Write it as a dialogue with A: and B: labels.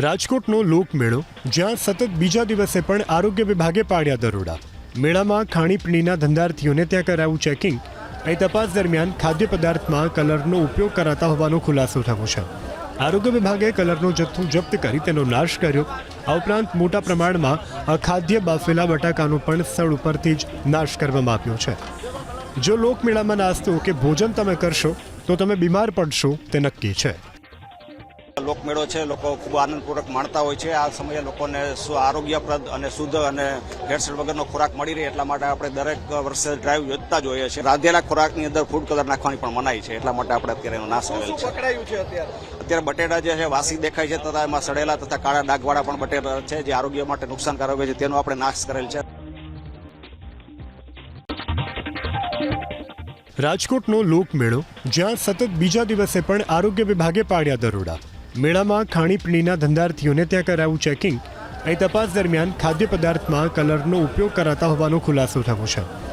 A: રાજકોટનો લોકમેળો, જ્યાં સતત બીજા દિવસે પણ આરોગ્ય વિભાગે પાડ્યા દરોડા. મેળામાં ખાણીપીણીના ધંધાર્થીઓને ત્યાં કરાયું ચેકિંગ એ તપાસ દરમિયાન ખાદ્ય પદાર્થમાં કલરનો ઉપયોગ કરાતા હોવાનો ખુલાસો થયો છે. આરોગ્ય વિભાગે કલરનો જથ્થો જપ્ત કરી તેનો નાશ કર્યો. આ ઉપરાંત મોટા પ્રમાણમાં અખાદ્ય બાફેલા બટાકાનો પણ સ્થળ ઉપરથી જ નાશ કરવામાં આવ્યો છે. જો લોકમેળામાં નાસ્તો કે ભોજન તમે કરશો, તો તમે બીમાર પડશો, તે નક્કી છે.
B: લોકમેળો છે લોકો ખૂબ આનંદપૂર્વક માણતા હોય છે. આ સમયે લોકોને આરોગ્યપ્રદ અને શુદ્ધ અને ભેળસેળ વગરનો ખોરાક મળી રહે એટલા માટે આપણે દરેક વર્ષે ડ્રાઈવ યોજતા જ હોઈએ છીએ. રાંધેલા ખોરાકની અંદર ફૂડ કલર નાખવાની પણ મનાઈ છે એટલા માટે આપણે અત્યારે એનો નાશ કરેલ
C: છે અત્યારે?
B: અત્યારે બટેટા જે છે વાસી દેખાય છે તથા એમાં સડેલા તથા કાળા ડાઘવાળા પણ બટેટા છે જે આરોગ્ય માટે નુકસાનકારક હોય છે તેનો આપણે નાશ કરેલ છે.
A: રાજકોટનો લોકમેળો જ્યાં સતત બીજા દિવસે પણ આરોગ્ય વિભાગે પાડ્યા દરોડા. મેળામાં ખાણીપીણીના ધંધાર્થીઓને ત્યાં કરાયું ચેકિંગ અહીં તપાસ દરમિયાન ખાદ્ય પદાર્થમાં કલરનો ઉપયોગ કરાતા હોવાનો ખુલાસો થયો છે.